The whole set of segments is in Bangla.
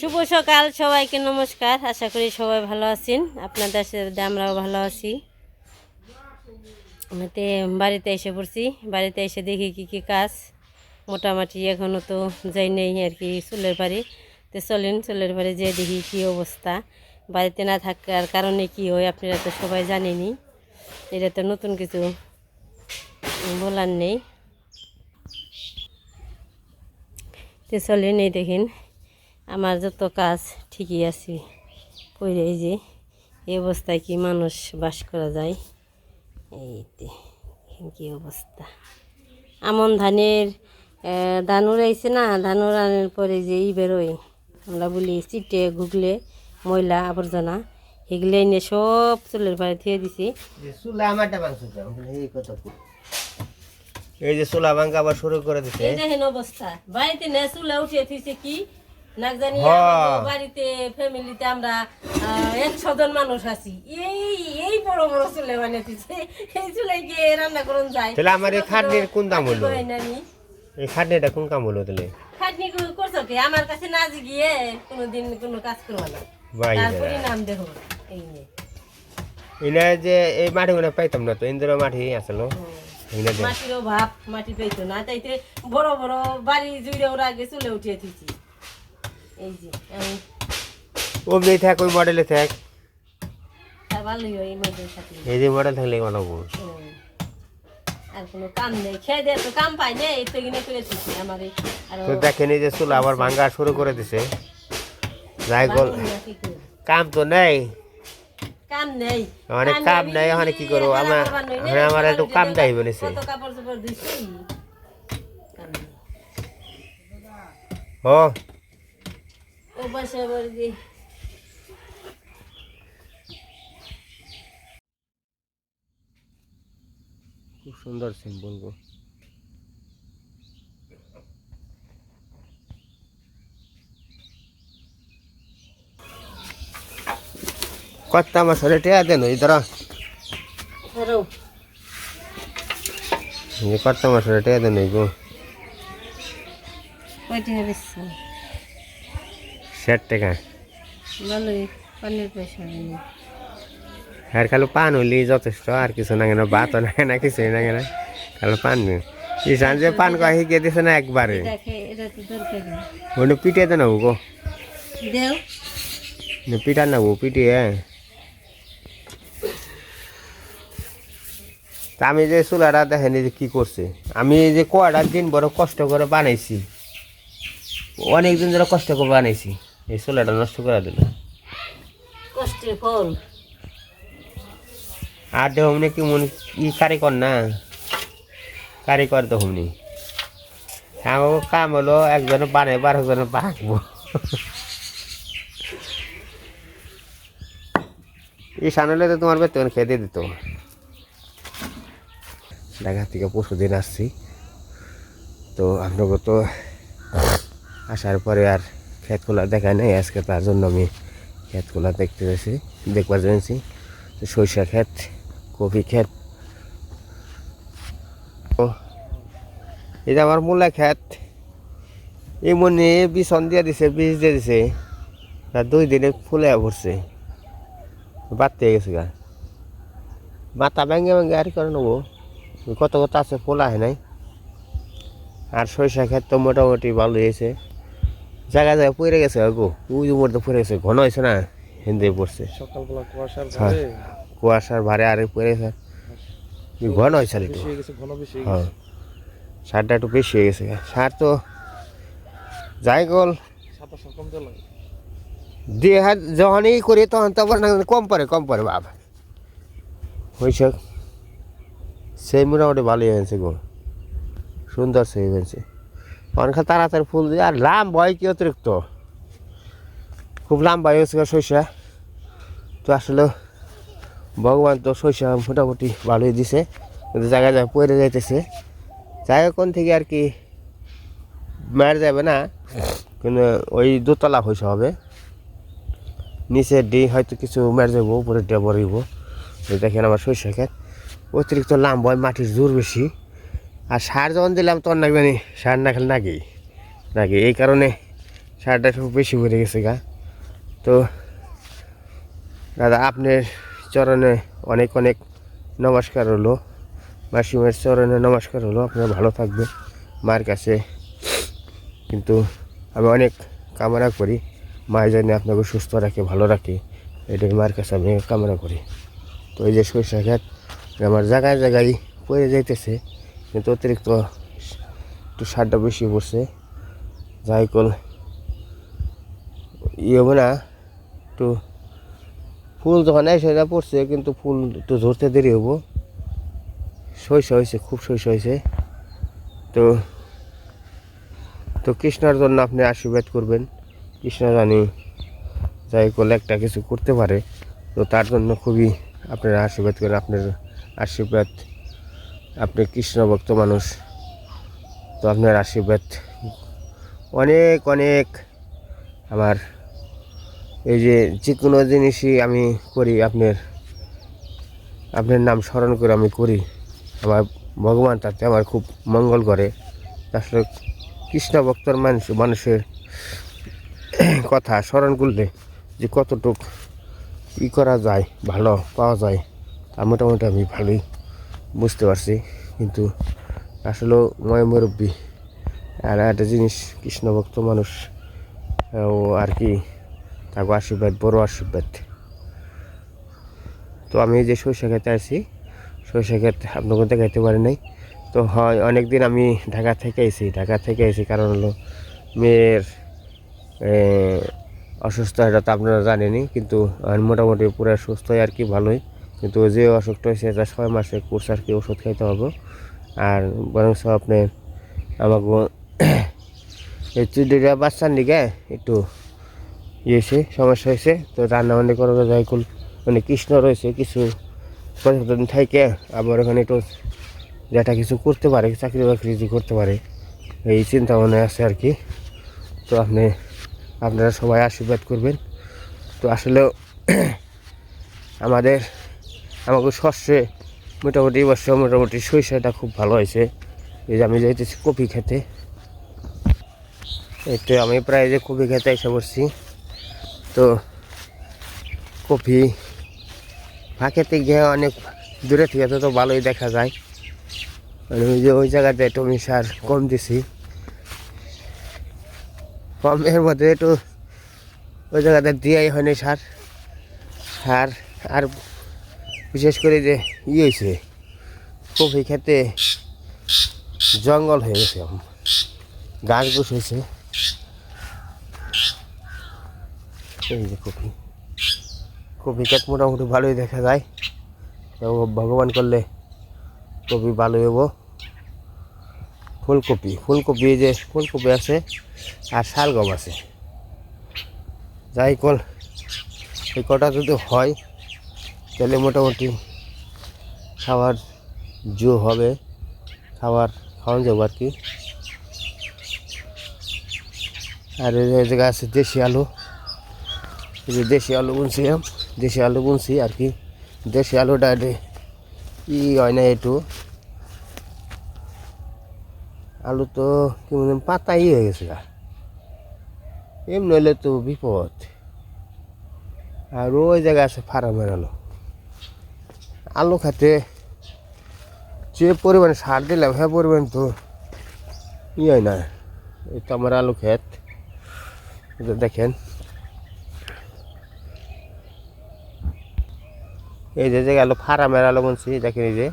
শুভ সকাল, সবাইকে নমস্কার। আশা করি সবাই ভালো আছেন। আপনাদের সাথে আমরাও ভালো আছি। এতে বাড়িতে এসে পড়ছি। বাড়িতে এসে দেখি কি কি কাজ। মোটামুটি এখনও তো যাই নেই আর কি চুলের বাড়ি। তো, চলেন, চুলের বাড়ি যেয়ে দেখি কি অবস্থা। বাড়িতে না থাকার কারণে কি হয় আপনারা তো সবাই জানেনি এটা তো নতুন কিছু বলার নেই। তো, চলেন, এই দেখেন। আমার যত কাজ ঠিকই আছে এই যে এই অবস্থায় কি মানুষ বাস করা যায়? এই তে, দেখেন কি অবস্থা? আমন ধানের ধান উড়াইছে না ধান উড়ানোর পরে যে ই বেরোয় আমরা বলি চিটে ঘুগলে ময়লা আবর্জনা এগুলো এনে সব চুলের পাড়ে থিয়ে দিছি। এই যে চুলা ভাঙ্গা আবার শুরু করে দিছে। এই দেখেন অবস্থা বাড়িতে না চুলা উঠিয়ে থুইছে কি? না জানি হ্যাঁ। আমাদের বাড়িতে ফ্যামিলিতে আমরা একশো জন মানুষ আছি। এই এই বড় বড় চুলে মানে এই চুলে গিয়ে রান্না করুন যায়। তাহলে আমার এই খাটনির কোন দাম হলো? এই খাটনিটা কোন কাম হলো তাহলে? খাটনি করছ কি? আমার কাছে না গিয়ে কোনোদিন কোনো কাজ করব না। তারপরে নাম দেখো। এই নিয়ে এনে যে এই মাটি গুলো পাইতাম না তো ইন্দ্র মাটি আসলো মাটিরও ভাব মাটি পাইতো না। তাইতে বড় বড় বাড়ি জুড়ে ওরা আগে চুলে উঠিয়ে থুইছি। এই যে আমি থাক ওই মডেলে থাক। ভালোই হয় এই মেয়েদের সাথে। এই যে মডেল থাকলে বানাবো। আর কোনো কাম নেই। খেয়ে দিয়ে তো কাম পাই না এই তো কিনে করে দিচ্ছি আমার। তো দেখেন এই যে চুলা আবার ভাঙ্গা শুরু করে দিছে। যাই গল কাম তো নেই। কাম নেই। অনেক কাম নেই ওখানে কি করব? আমার আমার একটু কাম দেয় বলেছে কত কাপড় চোপড় দিচ্ছি ও। ও পাশে আবার যে খুব সুন্দর সিন বলব। কত মশলা টেয়া দেন ইধর ধরো। কত মশলা টেয়া দেন গো। কয়টি হবে ষাট টাকা। ভালোই পানির পয়সা আর খালি পান হইলি যথেষ্ট আর কিছু না কেন ভাতও না না কিছুই না কেন খালি পান ইসান যে পান কয় শিখিয়ে দিছে না একবারে। দেখে এটা তো দেন গো পিঠা নেব তা আমি যে চুলাটা দেখেনি যে কি করছে। আমি এই যে কয়টা দিন বড় কষ্ট করে বানাইছি। অনেক দিন ধরে কষ্ট করে বানাইছি। এই চুলাটা নষ্ট করে দিল। কষ্টের ফল। আর দেখুন কি মনে ই কারিকর না? কারিকর দেখুনি আমার কাম হলো একজনে বানাইবো আর একজনে বাঁকবো ঈশান হলে তো তোমার বেতন খেয়ে দিয়ে দিত। ঢাকা থেকে পরশু দিন আসছি। তো আপনাকে তো আসার পরে আর ক্ষেতগুলা দেখায় নাই, আজকে তার জন্য আমি ক্ষেতগুলা দেখতে গেছি, দেখবার জানছি সরিষা ক্ষেত, কপি ক্ষেত। ও এটা আমার মূলা ক্ষেত, এই মনে বিছন দিয়ে দিছে, বীজ দিয়ে দিছে। আর দুই দিনে ফুলে ভরছে। বাড়তে গেছে গা। মাথা ভেঙে ভেঙে আর করে নেব। কত কত আছে ফোলা হয় নাই। আর সরিষা ক্ষেত তো মোটামুটি ভালো হয়েছে। জায়গা জায়গায় পড়ে গেছে গো ওই মধ্যে পড়ে গেছে ঘন হয়েছে না হিন্দে পড়ছে। সকালবেলা কুয়াশার হ্যাঁ। ভারে কুয়াশার ভারে আরে পড়ে গেছে। ঘন হয়েছে একটু। বেশি হয়ে গেছে ঘন বেশি হ্যাঁ সারটা একটু বেশি হয়ে গেছে সার তো যাই গল। দিয়ে যখনই করি তখন তো না কম পড়ে কম পড়ে বাবা হয়েছে সেই মোটামুটি ভালোই হয়েছে গো। সুন্দর সেই হয়েছে। অনেক তাড়াতাড়ি ফুল দিয়ে। আর লাম ভয় কি অতিরিক্ত? খুব লম্বা হয়েছে সরিষা। তো আসলে ভগবান তো সরিষা মোটামুটি ভালোই দিছে, কিন্তু জায়গায় জায়গায় পড়ে যাইতেছে। জায়গা কোন থেকে আর কি মার যাবে না, কিন্তু ওই দোতলা হয়েছে হবে। নিচে ডি হয়তো কিছু মেরে যাব উপরে ডে বড়িব দেখেন আমার সরিষা খেত অতিরিক্ত লাম্ব হয় মাটির জোর বেশি। আর সার যখন দিলাম, তখন নাকি মানে সার না খেলে নাকি? নাকি? এই কারণে সারটা খুব বেশি পড়ে গেছে গা। তো দাদা, আপনার চরণে অনেক অনেক নমস্কার হলো। মাসিমের চরণে নমস্কার হলো। আপনারা ভালো থাকবেন। মার কাছে কিন্তু আমি অনেক কামনা করি। মায়ের জন্য আপনাকে সুস্থ রাখে, ভালো রাখে। এটাই মার কাছে আমি কামনা করি। তো এই যে সরিষা আমার জায়গায় জায়গায় পড়ে যাইতেছে। কিন্তু অতিরিক্ত একটু সারটা বেশি পড়ছে। যাই কল ইয়ে হবে না, একটু ফুল যখন এসে পড়ছে, কিন্তু ফুল একটু ধরতে দেরি হব। শৈশব হয়েছে, খুব শৈশব হয়েছে। তো তো কৃষ্ণার জন্য আপনি আশীর্বাদ করবেন। কৃষ্ণ জানি, যাই করলে একটা কিছু করতে পারে। তো তার জন্য খুবই আপনারা আশীর্বাদ করেন, আপনার আশীর্বাদ আপনি কৃষ্ণ ভক্ত মানুষ, তো আপনার আশীর্বাদ। অনেক অনেক আমার এই যে যে কোনো জিনিসই আমি করি, আপনার আপনার নাম স্মরণ করে আমি করি। আমার ভগবান তাতে আমার খুব মঙ্গল করে। আসলে কৃষ্ণ ভক্তর মানুষ, মানুষের কথা স্মরণ করলে যে কতটুক ই করা যায়, ভালো পাওয়া যায়, তা মোটামুটি আমি ভালোই বুঝতে পারছি, কিন্তু আসলে ময় মুরব্বী আর একটা জিনিস, কৃষ্ণভক্ত মানুষ, ও আর কি, তাকে আশীর্বাদ, বড় আশীর্বাদ। তো আমি যে সরিষা খেতে আছি সরিষা ক্ষেত আপনাকে দেখাইতে পারি নাই। তো হয় অনেক দিন আমি ঢাকা থেকে এসেছি ঢাকা থেকে এসেছি কারণ হলো মেয়ের অসুস্থ এটা তো আপনারা জানেনই, কিন্তু মোটামুটি পুরো সুস্থ আর কি, ভালোই। কিন্তু যে অসুখটা হয়েছে, এটা ছয় মাসে কোর্স আর কি ওষুধ খাইতে হবে। আর বরং সব আপনি আমাকে চুডিটা বাচ্চার দিকে একটু ইয়েছে সমস্যা হয়েছে, তো রান্না বান্না করা যায় কুল মানে কৃষ্ণ রয়েছে, কিছু কতদিন থেকে আবার ওখানে একটু যেটা কিছু করতে পারে, চাকরি বাকরি করতে পারে, এই চিন্তা ভাবনা আছে আর কি। তো আপনি, আপনারা সবাই আশীর্বাদ করবেন। তো আসলে আমাদের আমাকে শস্যে মোটামুটি এই বছর মোটামুটি সরিষাটা খুব ভালো হয়েছে। এই যে আমি যাইতেছি কপি খেতে। এই তো আমি প্রায় যে কপি খেতে এসে পড়ছি। তো কপি ফাঁকেতে গিয়ে অনেক দূরে থেকে তো তো ভালোই দেখা যায়। মানে ওই যে ওই জায়গাতে টমি সার কম দিছি। কমের মধ্যে একটু ওই জায়গাতে দিয়াই হয়নি সার। সার আর বিশেষ করে যে ই হয়েছে কফি খেতে জঙ্গল হয়ে গেছে। গাছ গুছ হয়েছে এই যে কফি। কপি ক্ষেত মোটামুটি ভালোই দেখা যায়। তো ভগবান করলে কপি ভালো হব ফুলকপি ফুলকপি যে ফুলকপি আছে আর শালগম আছে। যাই কল এই কটা যদি হয় তাহলে মোটামুটি খাবার জো হবে, খাবার খাওয়ান যাব আর কি। আর এই জায়গা আছে দেশি আলু। যে দেশি আলু বুনছিলাম দেশি আলু বুনছি আর কি। দেশি আলুটা ই হয় না একটু আলু তো কি মানে পাতাই হয়ে গেছে এমনি হলে তো বিপদ। আর ওই জায়গা আছে ফার্মের আলু। আলু খাতে। যে পরিমাণে সার দিলাম হ্যাঁ পরিমাণ তো ই হয় না। এই তো আমার আলু ক্ষেত দেখেন। এই যে যে আলু ফার্মের আলু বলছি দেখেন এই যে।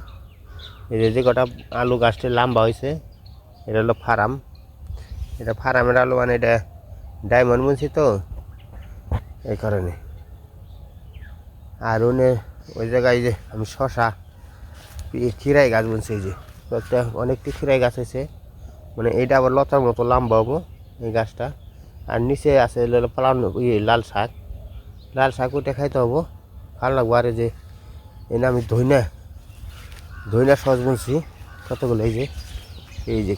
এই যে যে কটা আলু গাছটা লম্বা হয়েছে, এটা হলো ফার্ম। এটা ফার্মের আলু মানে এটা ডায়মন্ড বলছি তো, এই কারণে। আর ওনে ওই জায়গায় যে আমি শশা খিরাই গাছ বলছি এই যে। একটা অনেকটি খিরাই গাছ আছে মানে এইটা আবার লতার মতো লম্বা হব, এই গাছটা। আর নিচে আছে পালানো ইয়ে লাল শাক। লাল শাক ওইটা খাইতে হব। ভালো লাগবো। আর যে এনে আমি ধইনা ধইনা সস বলছি, কতগুলো এই যে এই যে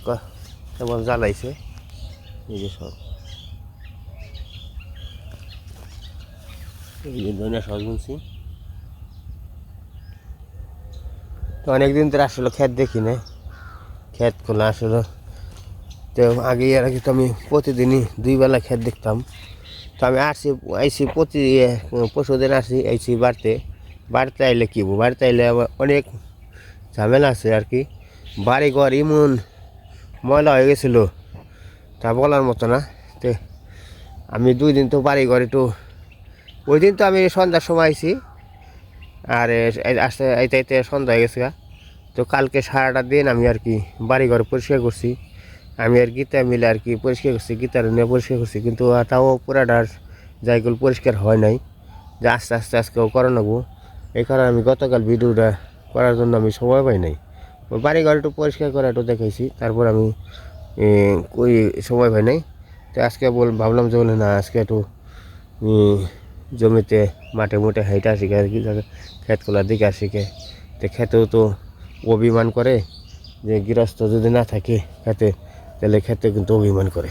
কেমন জ্বালাইছে, এই যে সব এই যে ধইনা সস বলছি। তো অনেকদিন ধরে আসলে ক্ষেত দেখি না ক্ষেত খোলা আসলে। তো আগে আর কি তো আমি প্রতিদিনই দুই বেলা খেত দেখতাম। তো আমি আসছি আইসি প্রতি পরশু দিন আসছি আইসি বাড়িতে। বাড়িতে আইলে কী? বাড়িতে আইলে আবার অনেক ঝামেলা আছে আর কি। বাড়ি ঘর এমন ময়লা হয়ে গেছিল, তা বলার মতো না। তো আমি দুই দিন তো বাড়ি ঘর একটু, ওই দিন তো আমি সন্ধ্যার সময় আইছি আর আসতে আইতে আইতে সন্ধ্যা হয়ে গেছে। তো কালকে সারাটা দিন আমি আর কি বাড়ি ঘর পরিষ্কার করছি। আমি আর গীতা মিলে আর কি পরিষ্কার করছি, গীতার নিয়ে পরিষ্কার করছি, কিন্তু তাও পুরাটার জায়গাগুলো পরিষ্কার হয় নাই। যে আস্তে আস্তে আজকেও করে নেব। এই কারণে আমি গতকাল ভিডিওটা করার জন্য আমি সময় পাই নাই। ওই বাড়ি ঘর একটু পরিষ্কার করে একটু দেখাইছি, তারপর আমি কই সময় পাই নাই। তো আজকে বল, ভাবলাম যে বলে না, আজকে একটু জমিতে মাঠে মুঠে হাইটা আসি আর কি ক্ষেতগুলার দিকে আসি কে তো খেতেও তো অভিমান করে যে গৃহস্থ যদি না থাকে খেতে তাহলে খেতে কিন্তু অভিমান করে।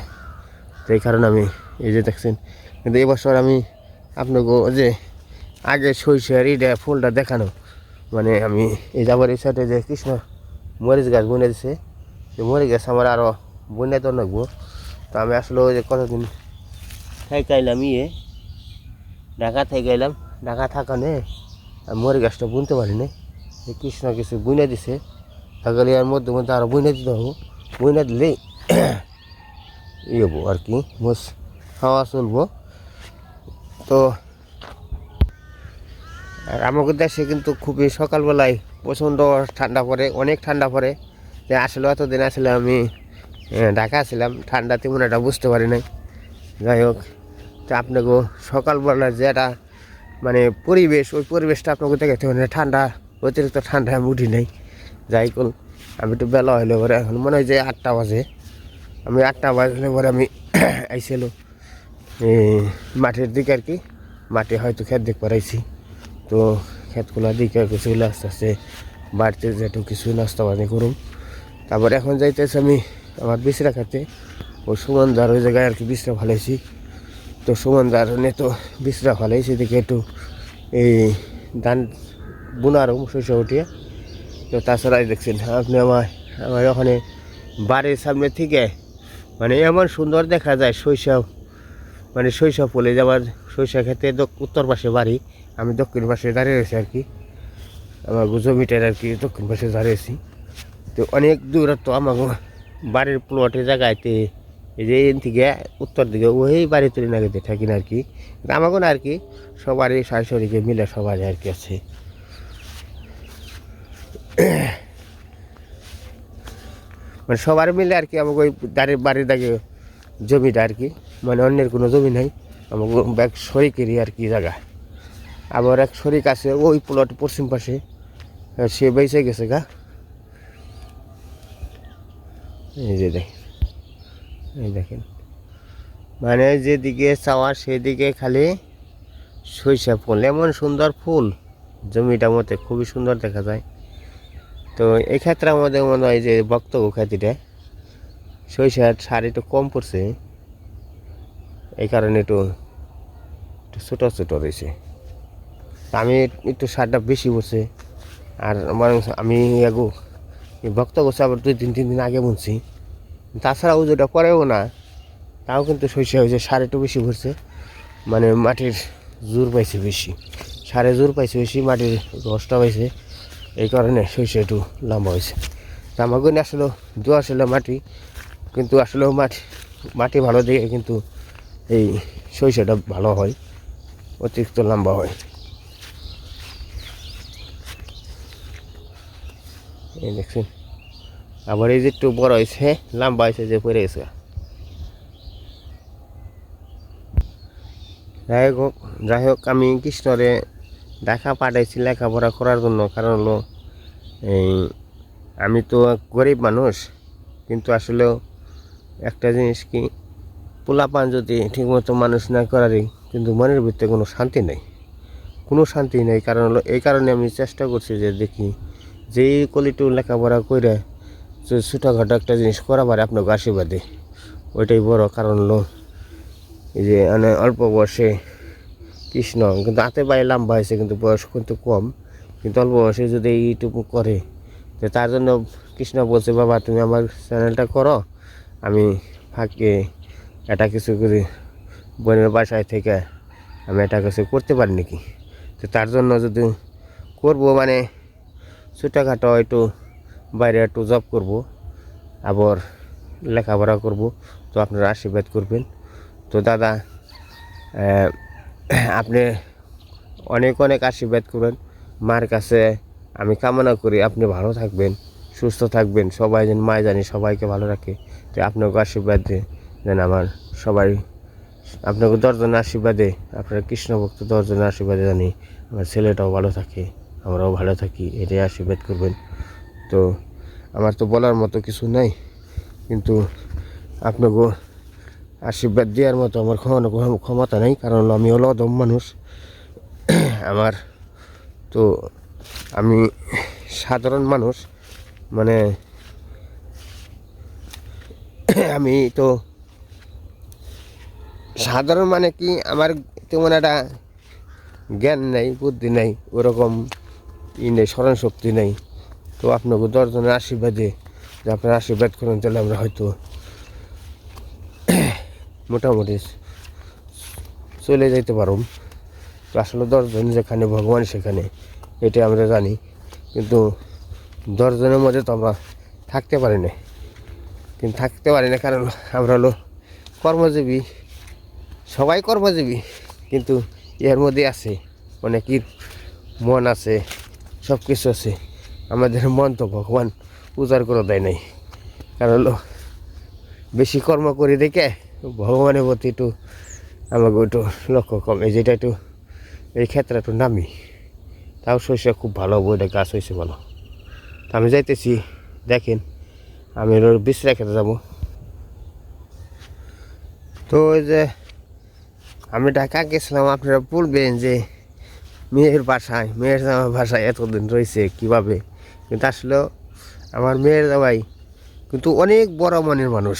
তো এই কারণে আমি এই যে দেখছেন, কিন্তু এবছর আমি আপনাকে যে আগে সরিষার ইটা ফুলটা দেখানো মানে আমি এই যাবার এই সাইডে যে কৃষ্ণ মরিচ গাছ বুনে দিছে যে মরিচ গাছ আমার আরও বুনে তো নাকবো তো আমি আসলে ওই যে কতদিন থাইকাইলাম ইয়ে ঢাকা থেকে গেলাম, ঢাকা থাকানে আর মরিচ গাছটা বুনতে পারি না। কৃষ্ণ কিছু বুনে দিছে তাহলে এর মধ্যে মধ্যে আরও বুনে দিতে হব। বুনে দিলে ইয়ে হব আর কি মোস খাওয়া চলবো। তো, আর আমাদের দেশে কিন্তু খুবই সকালবেলায় প্রচণ্ড ঠান্ডা পড়ে, অনেক ঠান্ডা পড়ে। যে আসলে অতদিন আসলে আমি ঢাকা ছিলাম, ঠান্ডা তেমন একটা বুঝতে পারি নাই। যাই হোক। তো আপনাকেও সকালবেলা যেটা মানে পরিবেশ, ওই পরিবেশটা আপনাকে দেখাতে হবে ঠান্ডা, অতিরিক্ত ঠান্ডা আমি উঠি নাই। যাই কল আমি একটু বেলা হইলে পরে এখন মনে হয় যে আটটা বাজে। আমি আটটা বাজলে পরে আমি আইছিল মাঠের দিকে আর কি। মাঠে হয়তো খেত দিক পারাইছি তো ক্ষেতগুলা দিকে কিছুগুলো আস্তে আস্তে বাড়িতে যেটু কিছু নাস্তা পানি করুম। তারপর এখন যাইতেছি আমি আমার বিছরা খাতে। ও সুমনদার ওই জায়গায় আর কি বিছরা ফালাইছি। তো সুমনদার নে তো বিছরা ফালাইছি দেখে একটু এই ধান বুনার শস্য উঠিয়ে, তো তাছাড়া এই দেখছেন, আপনি আমার আমার ওখানে বাড়ির সামনে থেকে মানে এমন সুন্দর দেখা যায় শৈশব মানে শৈশব বলে যাবার শৈশব ক্ষেত্রে উত্তর পাশে বাড়ি, আমি দক্ষিণ পাশে দাঁড়িয়ে রয়েছি আর কি। আমার জমিটার আর কি দক্ষিণ পাশে দাঁড়িয়েছি তো অনেক দূরত্ব আমার বাড়ির প্লটের জায়গাতে এই যে এন থেকে উত্তর দিকে ওই বাড়ি তুলি নাগাতে থাকি না আর কি। আমাকে না আর কি, সবারই শাশুড়িকে মিলে সবাই আর কি আছে। মানে সবার মিলে আর কি আমাকে ওই দাঁড়িয়ে বাড়ির দাগে জমিটা আর কি মানে অন্যের কোনো জমি নাই আমাকে এক শরিকেরই আর কি জায়গা। আবার এক শরিক আছে, ওই প্লট পশ্চিম পাশে, সে বেঁচে গেছে গা। এই যে দেখ। এই দেখেন। মানে যেদিকে চাওয়া সেদিকে খালি সরিষা ফুল। এমন সুন্দর ফুল জমিটা মতে খুবই সুন্দর দেখা যায়। তো এক্ষেত্রে আমাদের মনে হয় যে বক্তব্য খ্যাতিটা সরিষার সার একটু কম পড়ছে। এই কারণে একটু একটু ছোটো ছোটো রয়েছে। আমি একটু সারটা বেশি পড়ছে। আর আমার আমি এগো ভক্ত আবার দুই তিন তিন দিন আগে বুনছি। তাছাড়াও যেটা করেও না, তাও কিন্তু শস্য হয়েছে, সার একটু বেশি ভরছে। মানে মাটির জোর পাইছে বেশি, সারে জোর পাইছে বেশি, মাটির রসটা পাইছে, এই কারণে শস্য একটু লম্বা হয়েছে। তা আমাকে আসলে দোয়া ছিল মাটি, কিন্তু আসলে মাটি মাটি ভালো দিয়ে কিন্তু এই শস্যটা ভালো হয়, অতিরিক্ত লম্বা হয়। এই দেখছেন। আবার এই যে একটু বড় হয়েছে লম্বা হয়েছে যে পড়ে গেছে। যাই হোক যাই হোক, আমি কৃষ্ণরে ঢাকা পাঠাইছি লেখাপড়া করার জন্য। কারণ হলো, এই, আমি তো গরিব মানুষ, কিন্তু আসলেও একটা জিনিস কি, পোলাপান যদি ঠিকমতো মানুষ না করারই কিন্তু মনের ভিতরে কোনো শান্তি নেই। কোনো শান্তি নেই, কারণ হলো, এই কারণে আমি চেষ্টা করছি যে দেখি, যেই কলিটু লেখাপড়া করে যে ছোটোখাটো একটা জিনিস করা পারে আপনাকে আশীর্বাদে। ওইটাই বড় কারণ হলো এই যে মানে অল্প বয়সে কৃষ্ণ, কিন্তু হাতে পায়ে লম্বা হয়েছে, কিন্তু বয়স কিন্তু কম। কিন্তু অল্প বয়সে যদি এইটুকু করে তো তার জন্য কৃষ্ণ বলছে, বাবা, তুমি আমার চ্যানেলটা করো। আমি ফাঁকে এটা কিছু করে বোনের বাসায় থেকে আমি এটা কিছু করতে পারি নাকি? তো তার জন্য যদি করব মানে ছোটোখাটো একটু বাইরে একটু জব করব, আবার লেখাপড়া করব, তো আপনারা আশীর্বাদ করবেন। তো দাদা আপনি অনেক অনেক আশীর্বাদ করবেন। মার কাছে আমি কামনা করি আপনি ভালো থাকবেন, সুস্থ থাকবেন, সবাই যেন মায় জানি, সবাইকে ভালো রাখে। তো আপনাকে আশীর্বাদ দিয়ে যেন আমার সবাই আপনাকে দশজনের আশীর্বাদে, আপনার কৃষ্ণ ভক্ত দশজনের আশীর্বাদে জানি, আমার ছেলেটাও ভালো থাকে, আমরাও ভালো থাকি, এটাই আশীর্বাদ করবেন। তো আমার তো বলার মতো কিছু নাই। কিন্তু আপনাকে আশীর্বাদ দেওয়ার মতো আমার ক্ষমতা ক্ষমতা নেই, কারণ আমি হলো অদম মানুষ। আমার তো আমি সাধারণ মানুষ মানে আমি তো সাধারণ মানে কি, আমার তেমন একটা জ্ঞান নেই, বুদ্ধি নেই, ওরকম ই নেই স্মরণ শক্তি নেই। তো আপনাকে দশজনের আশীর্বাদে যে আপনার আশীর্বাদ করেন, তাহলে আমরা হয়তো মোটামুটি চলে যাইতে পারব তো আসলে দশজন যেখানে, ভগবান সেখানে, এটা আমরা জানি। কিন্তু দশজনের মধ্যে তো আমরা থাকতে পারি না। কিন্তু থাকতে পারি না কারণ আমরা হলো কর্মজীবী। সবাই কর্মজীবী, কিন্তু এর মধ্যে আছে, অনেকের মন আছে সব কিছু আছে। আমাদের মন তো ভগবান উজাড় করে দেয় নাই। কারণ হলো, বেশি কর্ম করি দেখে ভগবানের প্রতি একটু আমাকে একটু লক্ষ্য কমে, যেটা একটু এই ক্ষেত্রে একটু নামি। তাও শস্য খুব ভালো, বইটা গাছ হয়েছে ভালো। তা আমি যাইতেছি, দেখেন, আমি বিশ্রা খেতে যাব। তো ওই যে, আমি ঢাকা গেছিলাম, আপনারা বলবেন যে মেয়ের বাসায় মেয়ের বাসায় এতদিন রয়েছে, কীভাবে? কিন্তু আসলেও আমার মেয়ের জামাই কিন্তু অনেক বড় মনের মানুষ।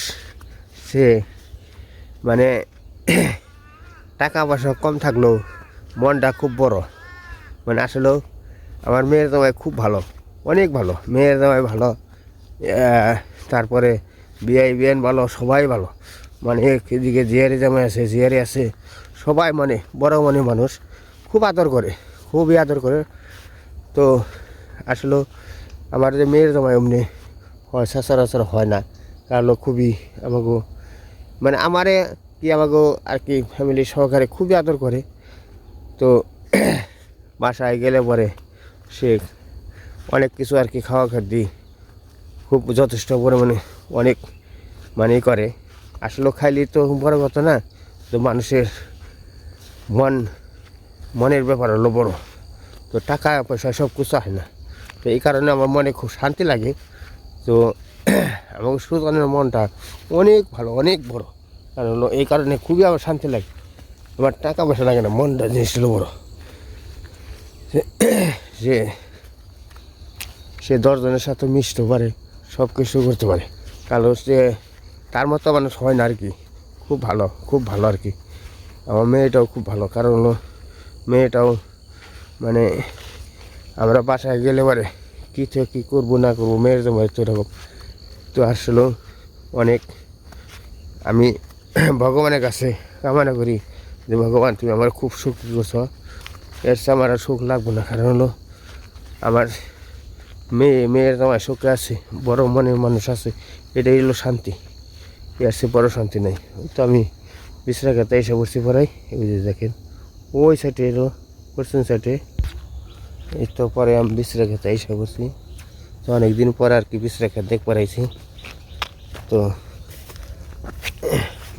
সে মানে টাকা পয়সা কম থাকলেও মনটা খুব বড়। মানে আসলেও আমার মেয়ের জামাই খুব ভালো, অনেক ভালো। মেয়ের জামাই ভালো তারপরে বিআই, বিএন ভালো, সবাই ভালো। মানে এদিকে জিয়ারি জামাই আছে, জিয়ারি আছে, সবাই মানে বড় মনে মানুষ। খুব আদর করে, খুবই আদর করে। তো আসলে আমার যে মেয়ের জামাই অমনি হয় সচরাচর হয় না। কারণ খুবই আমাকে মানে আমারে কি আমাকে আর কি ফ্যামিলি সহকারে খুবই আদর করে তো বাসায় গেলে পরে সে অনেক কিছু আর কি খাওয়া খাদ্যি খুব যথেষ্ট পরিমাণে অনেক মানে করে আসলে খাইলে তো বড় কথা না, তো মানুষের মন, মনের ব্যাপার হলো বড়। তো টাকা পয়সা সব কিছু হয় না। তো এই কারণে আমার মনে খুব শান্তি লাগে। তো এবং সুতরাং মনটা অনেক ভালো, অনেক বড়। কারণ এই কারণে খুবই আমার শান্তি লাগে। আমার টাকা পয়সা লাগে না, মনটা জিনিস হলো বড়। সে সে দশজনের সাথে মিশতে পারে সব কিছু করতে পারে। কারণ সে, তার মতো মানুষ হয় না আর কি। খুব ভালো খুব ভালো আর কি। আমার মেয়েটাও খুব ভালো। কারণ হলো মেয়েটাও মানে আমরা বাসায় গেলে পারে কী থেকে কী করব না করব, মেয়ের জন্য তো এরকম। তো আসলে অনেক। আমি ভগবানের কাছে কামনা করি যে, ভগবান, তুমি আমার খুব সুখ করছ। এর আমার আর সুখ লাগবো না। কারণ হলো আমার মেয়ে, মেয়ের আমার সুখে আছে, বড় মনের মানুষ আছে। এটাই হলো শান্তি। এর চেয়ে বড় শান্তি নাই। তো আমি বিশ্রাঘাতে এসে বসে পড়াই যে দেখেন, ওই সাইডে এলো, পশ্চিম সাইডে এই তো পরে আমি বিশ্রাঘাতে এসে বসি। তো অনেকদিন পরে আর কি বিশ্রাঘাত দেখ পড়াইছি তো,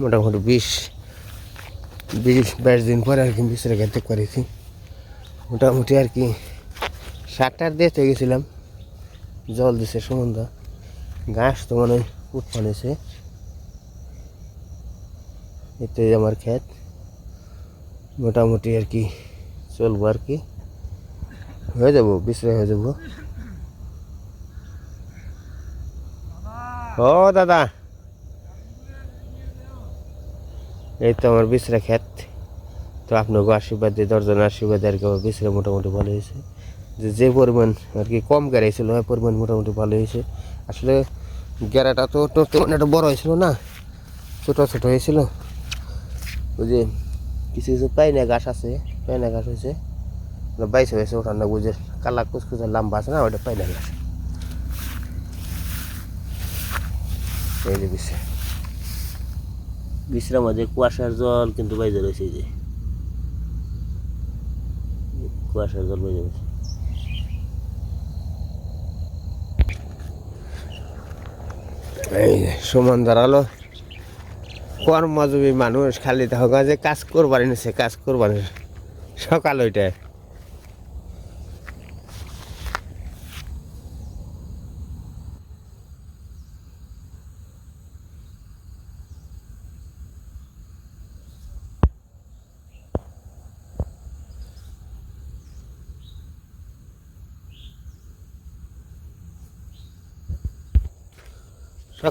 মোটামুটি বিশ বিশ, বাইশ দিন পরে আর কি বিশ্রাঘাত দেখ পড়াইছি মোটামুটি আর কি সাতটার দিয়ে গেছিলাম। জল দিছে সম্বন্ধ ঘাস তো মানে উৎপানেছে এতে আমার ক্ষেত। মোটামুটি আর কি চলবো আর কি। হয়ে যাব, বিশ্রায় হয়ে যাব। ও, দাদা। এই তো আমার বিশ্রা ক্ষেত তো আপনাকে আশীর্বাদ দিয়ে দশজনের আশীর্বাদ আর কি আমার বিশ্রা মোটামুটি ভালো হয়েছে। যে যে পরিমাণ আর কি কম গাড়াইছিল ওই পরিমাণ মোটামুটি ভালো হয়েছে। আসলে গেরাটা তো তেমন একটা বড় হয়েছিল না, ছোট ছোট হয়েছিল। ওই যে কিছু কিছু পাইনা গাছ আছে পাইনা গাছ হয়েছে। বাইশে হয়েছে ওঠার না বুঝে কালা কুচকুচে লম্বা আছে না ওইটা পাইনা গাছ এই যে বিছে বিছরা মাঝে কুয়াশার জল কিন্তু বাইজে রয়েছে যে কুয়াশার জল বাইজে রয়েছে এই সমান দাঁড়াল কর্মজীবী মানুষ খালি দেখা যে কাজ করবার নিছে কাজ করবার সকাল ওইটায়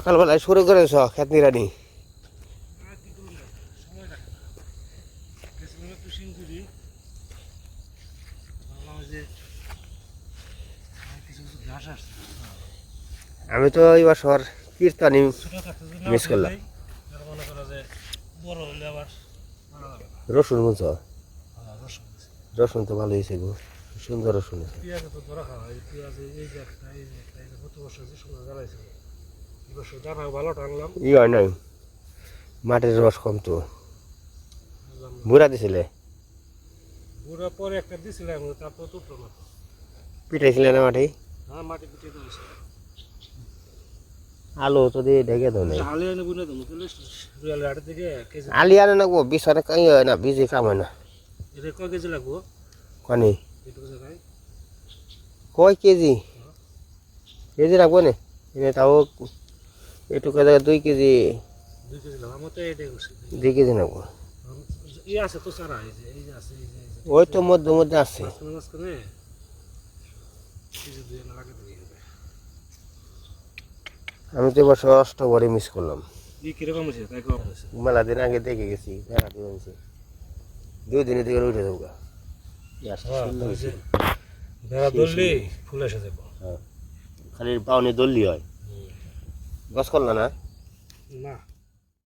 সকালবেলায় শুরু করেছ খেত নিরানি আমি তো এই বছর কীর্তনী মিস করলাম। রসুন বুঝছ রসুন তো ভালো হয়েছে গো, সুন্দর রসুন দানা ভালো টানলাম। ই হয় নাই। মাটির রস কম তো। বুড়া দিছিলে? বুড়া পরে একটা দিছিলাম তারপর তো উঠল না। পিটাইছিলে না মাটি? হ্যাঁ মাটি পিটিয়ে দিয়েছে। আলু তো দিয়ে ঢেকে দাও এনে বুনে তাহলে রুয়াল থেকে কেজি আলি আনে না গো বিছানে কাই হয় না বিজি কাম হয় না। এটা কয় কেজি লাগবো? কনি? কয় কেজি? কেজি রাখব নে? এনে তাও এটুকু জায়গায় দুই কেজি দুই কেজি নেব ই আছে তো সারা এই যে এই যে আছে এই যে এই যে ওই তো মধ্যে মধ্যে আছে। আমি তো এবছর অষ্টবরে মিস করলাম। মেলা দিন আগে দেখে গেছি দেখা দিয়ে আনছি। দুই দিনে দিকে উঠে যাব এসে যাব। খালি পাওনি দল্লি হয়। গছ করল না? না।